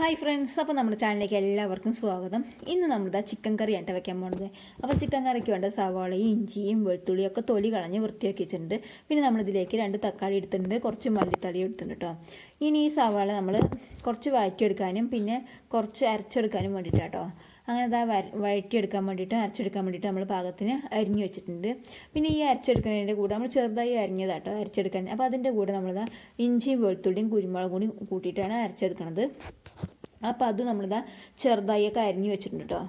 Hi friends അപ്പോൾ നമ്മുടെ ചാനലിലേക്ക് എല്ലാവർക്കും സ്വാഗതം. ഇന്ന് നമ്മളിതാ ചിക്കൻ കറിയാണ് വെക്കാൻ പോകുന്നത് അപ്പോൾ ചിക്കൻ കറിക്ക് വേണ്ട സവാളയും ഇഞ്ചിയും വെളുത്തുള്ളിയും ഒക്കെ തൊലി കളഞ്ഞ് വൃത്തിയാക്കി വെച്ചിട്ടുണ്ട്. പിന്നെ നമ്മളിതിലേക്ക് രണ്ട് തക്കാളി എടുത്തിട്ടുണ്ട്. കുറച്ച് മല്ലിത്തളി എടുത്തിട്ടുണ്ട് കേട്ടോ ഇനി ഈ സവാള നമ്മൾ കുറച്ച് വഴറ്റിയെടുക്കാനും പിന്നെ കുറച്ച് അരച്ചെടുക്കാനും വേണ്ടിയിട്ടാട്ടോ അങ്ങനെ ഇതാ വഴറ്റിയെടുക്കാൻ വേണ്ടിയിട്ട് അരച്ചെടുക്കാൻ വേണ്ടിയിട്ട് നമ്മൾ പാകത്തിന് അരിഞ്ഞു വെച്ചിട്ടുണ്ട്. പിന്നെ ഈ അരച്ചെടുക്കുന്നതിന്റെ കൂടെ നമ്മൾ ചെറുതായി അരിഞ്ഞതാട്ടോ അരച്ചെടുക്കാൻ. അപ്പോൾ അതിന്റെ കൂടെ നമ്മളിതാ ഇഞ്ചിയും വെളുത്തുള്ളിയും കുരുമുളകും കൂടി കൂട്ടിയിട്ടാണ് അരച്ചെടുക്കുന്നത് അപ്പോൾ അത് നമ്മളിതാ ചെറുതായൊക്കെ അരിഞ്ഞു വെച്ചിട്ടുണ്ട് കേട്ടോ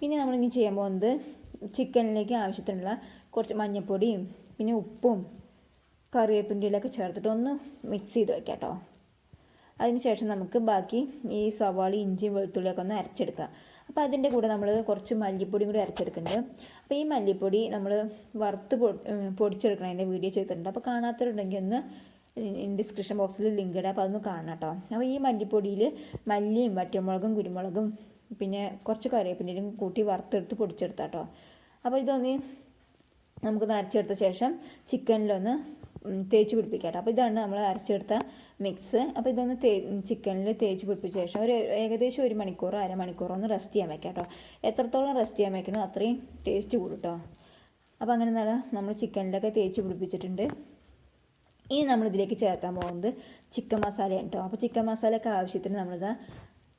പിന്നെ നമ്മളിനി ചെയ്യാൻ പോകുന്നത് ചിക്കനിലേക്ക് ആവശ്യത്തിനുള്ള കുറച്ച് മഞ്ഞൾപ്പൊടിയും പിന്നെ ഉപ്പും കറിവേപ്പിന്റെയിലൊക്കെ ചേർത്തിട്ട് ഒന്ന് മിക്സ് ചെയ്ത് വെക്കാം കേട്ടോ അതിനുശേഷം നമുക്ക് ബാക്കി ഈ സവാള ഇഞ്ചിയും വെളുത്തുള്ളിയൊക്കെ ഒന്ന് അരച്ചെടുക്കാം. അപ്പോൾ അതിന്റെ കൂടെ നമ്മൾ കുറച്ച് മല്ലിപ്പൊടിയും കൂടി അരച്ചെടുക്കുന്നുണ്ട്. അപ്പോൾ ഈ മല്ലിപ്പൊടി നമ്മൾ വറുത്ത് പൊടിച്ചെടുക്കണതിന്റെ വീഡിയോ ചെയ്തിട്ടുണ്ട്. അപ്പോൾ കാണാത്തവരുണ്ടെങ്കിൽ ഒന്ന് ഡിസ്ക്രിപ്ഷൻ ബോക്സിൽ ലിങ്ക് ഇടാം. അപ്പോൾ അതൊന്ന് കാണാം കേട്ടോ. അപ്പോൾ ഈ മല്ലിപ്പൊടിയിൽ മല്ലിയും വറ്റമുളകും കുരുമുളകും പിന്നെ കുറച്ച് കറിവേപ്പിന്റെയും കൂട്ടി വറുത്തെടുത്ത് പൊടിച്ചെടുത്താം കേട്ടോ അപ്പോൾ ഇതൊന്ന് നമുക്ക് നരച്ചെടുത്ത ശേഷം ചിക്കനിലൊന്ന് തേച്ച് പിടിപ്പിക്കാം കേട്ടോ അപ്പോൾ ഇതാണ് നമ്മൾ അരച്ചെടുത്ത മിക്സ് അപ്പോൾ ഇതൊന്ന് തേ ചിക്കനിൽ തേച്ച് പിടിപ്പിച്ച ശേഷം ഒരു ഏകദേശം ഒരു മണിക്കൂറോ അരമണിക്കൂറോ ഒന്ന് റെസ്റ്റ് ചെയ്യാൻ വെക്കാം കേട്ടോ എത്രത്തോളം റെസ്റ്റ് ചെയ്യാൻ വെക്കണോ അത്രയും ടേസ്റ്റ് കൂടും കേട്ടോ അപ്പോൾ അങ്ങനെ നല്ല നമ്മൾ ചിക്കനിലൊക്കെ തേച്ച് പിടിപ്പിച്ചിട്ടുണ്ട്. ഇനി നമ്മൾ ഇതിലേക്ക് ചേർക്കാൻ പോകുന്നത് ചിക്കൻ മസാലയാണ് കേട്ടോ അപ്പോൾ ചിക്കൻ മസാലയൊക്കെ ആവശ്യത്തിന് നമ്മളിതാ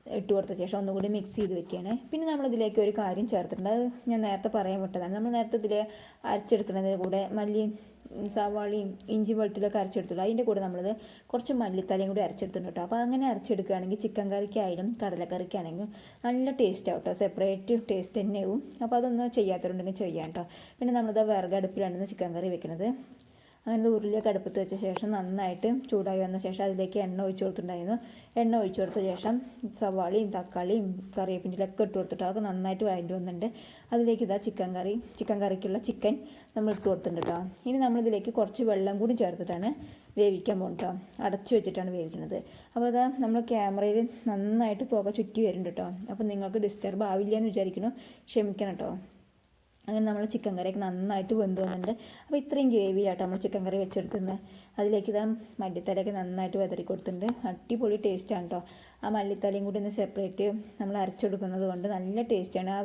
ഇട്ട് കൊടുത്ത ശേഷം ഒന്നുകൂടി മിക്സ് ചെയ്ത് വെക്കുകയാണ് പിന്നെ നമ്മൾ ഇതിലേക്ക് ഒരു കാര്യം ചേർത്തിട്ടുണ്ട്. അത് ഞാൻ നേരത്തെ പറയാൻ വിട്ടതാണ്. നമ്മൾ നേരത്തെ ഇതിൽ അരച്ചെടുക്കുന്നതിന് കൂടെ മല്ലിയും സവാളയും ഇഞ്ചി വെളുത്തുള്ളിയൊക്കെ അരച്ചെടുത്തുള്ളൂ അതിന്റെ കൂടെ നമ്മളത് കുറച്ച് മല്ലിത്തലയും കൂടി അരച്ചെടുത്തിട്ടുണ്ട് കേട്ടോ. അപ്പോൾ അങ്ങനെ അരച്ചെടുക്കുകയാണെങ്കിൽ ചിക്കൻ കറിക്കായാലും കടലക്കറിക്കാണെങ്കിലും നല്ല ടേസ്റ്റ് ആവും കേട്ടോ. സെപ്പറേറ്റ് ടേസ്റ്റ് തന്നെയാവും. അപ്പോൾ അതൊന്നും ചെയ്യാത്തവരുണ്ടെങ്കിൽ ചെയ്യാം കേട്ടോ. പിന്നെ നമ്മളത് വിറകടുപ്പിലാണ് ചിക്കൻ കറി വെക്കുന്നത്. അങ്ങനെ ഉരുളിയൊക്കെ അടുപ്പത്ത് വെച്ച ശേഷം നന്നായിട്ട് ചൂടായി വന്ന ശേഷം അതിലേക്ക് എണ്ണ ഒഴിച്ചു കൊടുത്തിട്ടുണ്ടായിരുന്നു. എണ്ണ ഒഴിച്ചു കൊടുത്ത ശേഷം സവാളയും തക്കാളിയും കറിവേപ്പിന്റെലൊക്കെ ഇട്ട് കൊടുത്തിട്ട് അതൊക്കെ നന്നായിട്ട് വഴണ്ടി വന്നിട്ടുണ്ട്. അതിലേക്ക് ഇതാ ചിക്കൻ കറി. ചിക്കൻ കറിക്കുള്ള ചിക്കൻ നമ്മൾ ഇട്ട് കൊടുത്തിട്ടുണ്ട് കേട്ടോ ഇനി നമ്മളിതിലേക്ക് കുറച്ച് വെള്ളം കൂടി ചേർത്തിട്ടാണ് വേവിക്കാൻ പോകുന്നത് കേട്ടോ അടച്ചു വെച്ചിട്ടാണ് വേവിക്കുന്നത്. അപ്പോൾ അതാ നമ്മൾ ക്യാമറയിൽ നന്നായിട്ട് പുക ചുറ്റി വരുന്നുണ്ട് കേട്ടോ അപ്പോൾ നിങ്ങൾക്ക് ഡിസ്റ്റർബ് ആവില്ല എന്ന് വിചാരിക്കുന്നു. ക്ഷമിക്കണം കേട്ടോ അങ്ങനെ നമ്മൾ ചിക്കൻ കറിയൊക്കെ നന്നായിട്ട് വെന്ത് വന്നിട്ടുണ്ട് അപ്പോൾ ഇത്രയും ഗ്രേവിയിലാട്ടോ നമ്മൾ ചിക്കൻ കറി വെച്ചെടുത്തുനിന്ന് അതിലേക്ക് ഇതാ മല്ലിത്തലയൊക്കെ നന്നായിട്ട് വെതറി കൊടുത്തിട്ടുണ്ട്. അടിപൊളി ടേസ്റ്റാണ് കേട്ടോ ആ മല്ലിത്തലയും കൂടി ഒന്ന് സെപ്പറേറ്റ് നമ്മൾ അരച്ചെടുക്കുന്നത് കൊണ്ട് നല്ല ടേസ്റ്റാണ് ആ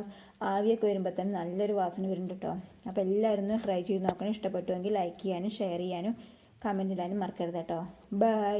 ആവിയൊക്കെ വരുമ്പോൾ തന്നെ നല്ലൊരു വാസന വരുന്നുണ്ട് കേട്ടോ അപ്പോൾ എല്ലാവരും ട്രൈ ചെയ്ത് നോക്കണം. ഇഷ്ടപ്പെട്ടുവെങ്കിൽ ലൈക്ക് ചെയ്യാനും ഷെയർ ചെയ്യാനും കമന്റ് ഇടാനും മറക്കരുത് കേട്ടോ ബൈ